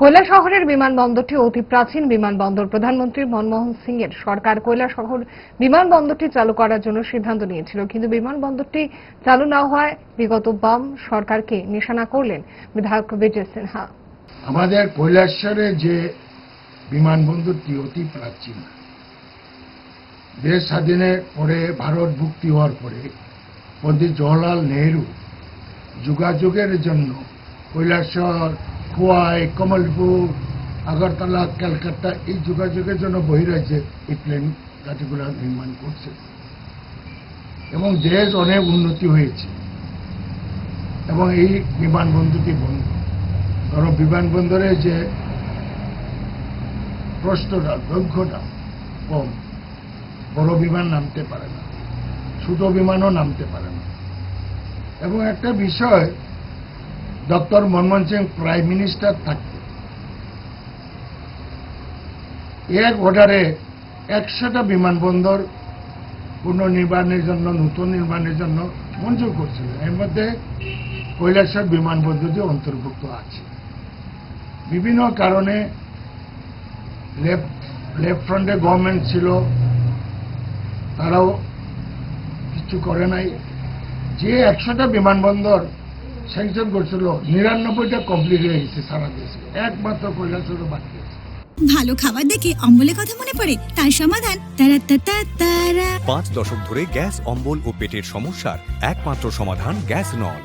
কৈলা শহরের বিমানবন্দরটি অতি প্রাচীন বিমানবন্দর। প্রধানমন্ত্রী মনমোহন সিং এর সরকার কৈলা শহর বিমানবন্দরটি চালু করার জন্য সিদ্ধান্ত নিয়েছিল। কিন্তু বিমানবন্দরটি চালু না হওয়ায় বিগত বাম সরকারকে নিশানা করলেন বিধায়ক বিজয় সিনহা। আমাদের কৈলাসরে যে বিমানবন্দরটি অতি প্রাচীন দেশ স্বাধীনের পরে ভারত ভুক্তি হওয়ার পরে পণ্ডিত জওয়াহরলাল নেহরু যোগাযোগের জন্য কৈলাসর খোয়াই কমলপুর, আগরতলা, ক্যালকাটা, এই যোগাযোগের জন্য বহিরাজ্যে এই প্লেন ঘাটিগুলো নির্মাণ করছে। এবং দেশ অনেক উন্নতি হয়েছে। এবং এই বিমানবন্দরটি বন্ধ। কারণ বিমানবন্দরে যে প্রশ্নটা দৈর্ঘ্যটা কম, বড় বিমান নামতে পারে না। ছোট বিমানও নামতে পারে না। এবং একটা বিষয় doctor Manmohan Singh prime minister থাকতে এক অর্ডারে একশোটা বিমানবন্দর পুনর্নির্মাণের জন্য, নতুন নির্মাণের জন্য মঞ্জুর করছিল। এর মধ্যে কৈলাসর বিমানবন্দরটি অন্তর্ভুক্ত আছে। বিভিন্ন কারণে লেফট লেফট ফ্রন্টে গভর্নমেন্ট ছিল, তারাও কিছু করে নাই। যে একশোটা বিমানবন্দর স্যাংশন করছিল নিরানব্বইটা কমপ্লিট হয়ে গেছে সারা দেশে। একমাত্র কৈলাসরও বাকি আছে। ভালো খাবার দেখে অম্বলের কথা মনে পড়ে তার সমাধান তারা পাঁচ দশক ধরে গ্যাস অম্বল ও পেটের সমস্যার একমাত্র সমাধান গ্যাস নল